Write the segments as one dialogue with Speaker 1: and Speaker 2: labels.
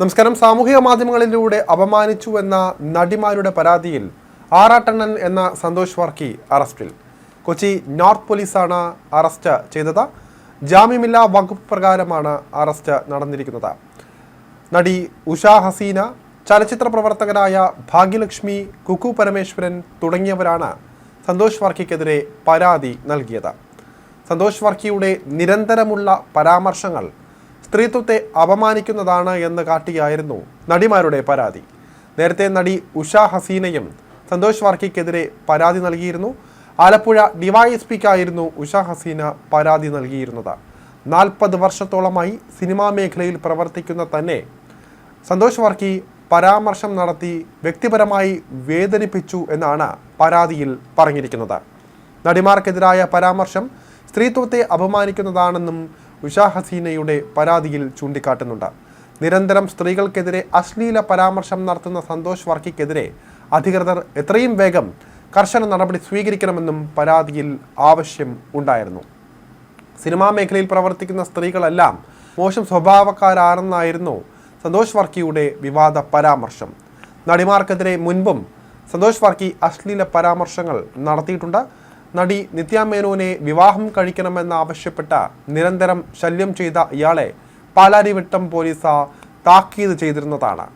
Speaker 1: നമസ്കാരം. സാമൂഹിക മാധ്യമങ്ങളിലൂടെ അപമാനിച്ചു എന്ന നടിമാരുടെ പരാതിയിൽ ആറാട്ടണ്ണൻ എന്ന സന്തോഷ് വർക്കി അറസ്റ്റിൽ. കൊച്ചി നോർത്ത് പോലീസാണ് അറസ്റ്റ് ചെയ്തത്. ജാമ്യമില്ലാ വകുപ്പ് പ്രകാരമാണ് അറസ്റ്റ് നടന്നിരിക്കുന്നത്. നടി ഉഷ ഹസീന ചലച്ചിത്ര പ്രവർത്തകനായ ഭാഗ്യലക്ഷ്മി കുക്കു പരമേശ്വരൻ തുടങ്ങിയവരാണ് സന്തോഷ് വർക്കിക്കെതിരെ പരാതി നൽകിയത്. സന്തോഷ് വർക്കിയുടെ നിരന്തരമുള്ള പരാമർശങ്ങൾ സ്ത്രീത്വത്തെ അപമാനിക്കുന്നതാണ് എന്ന് കാട്ടിയായിരുന്നു നടിമാരുടെ പരാതി. നേരത്തെ നടി ഉഷ ഹസീനയും സന്തോഷ് വർക്കിക്കെതിരെ പരാതി നൽകിയിരുന്നു. ആലപ്പുഴ ഡിവൈഎസ്പിക്കായിരുന്നു ഉഷ ഹസീന പരാതി നൽകിയിരുന്നത്. നാൽപ്പത് വർഷത്തോളമായി സിനിമാ മേഖലയിൽ പ്രവർത്തിക്കുന്ന തന്നെ സന്തോഷ് വർക്കി പരാമർശം നടത്തി വ്യക്തിപരമായി വേദനിപ്പിച്ചു എന്നാണ് പരാതിയിൽ പറഞ്ഞിരിക്കുന്നത്. നടിമാർക്കെതിരായ പരാമർശം സ്ത്രീത്വത്തെ അപമാനിക്കുന്നതാണെന്നും ഉഷാ ഹസീനയുടെ പരാതിയിൽ ചൂണ്ടിക്കാട്ടുന്നുണ്ട്. നിരന്തരം സ്ത്രീകൾക്കെതിരെ അശ്ലീല പരാമർശം നടത്തുന്ന സന്തോഷ് വർക്കിക്കെതിരെ അധികൃതർ എത്രയും വേഗം കർശന നടപടി സ്വീകരിക്കണമെന്നും പരാതിയിൽ ആവശ്യം ഉണ്ടായിരുന്നു. സിനിമാ മേഖലയിൽ പ്രവർത്തിക്കുന്ന സ്ത്രീകളെല്ലാം മോശം സ്വഭാവക്കാരാണെന്നായിരുന്നു സന്തോഷ് വർക്കിയുടെ വിവാദ പരാമർശം. നടിമാർക്കെതിരെ മുൻപും സന്തോഷ് വർക്കി അശ്ലീല പരാമർശങ്ങൾ നടത്തിയിട്ടുണ്ട്. നടി നിത്യ മേനോനെ വിവാഹം കഴിക്കണമെന്നാവശ്യപ്പെട്ട നിരന്തരം ശല്യം ചെയ്ത ഇയാളെ പാലാരിവട്ടം പോലീസ് താക്കീത് ചെയ്തിരുന്നതാണ്.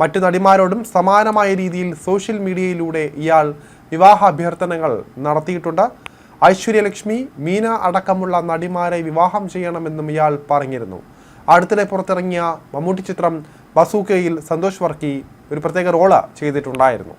Speaker 1: മറ്റു നടിമാരോടും സമാനമായ രീതിയിൽ സോഷ്യൽ മീഡിയയിലൂടെ ഇയാൾ വിവാഹ അഭ്യർത്ഥനകൾ നടത്തിയിട്ടുണ്ട്. ഐശ്വര്യലക്ഷ്മി മീന അടക്കമുള്ള നടിമാരെ വിവാഹം ചെയ്യണമെന്നും ഇയാൾ പറഞ്ഞിരുന്നു. അടുത്തിടെ പുറത്തിറങ്ങിയ മമ്മൂട്ടി ചിത്രം ബസൂക്കയിൽ സന്തോഷ് വർക്കി ഒരു പ്രത്യേക റോൾ ചെയ്തിട്ടുണ്ടായിരുന്നു.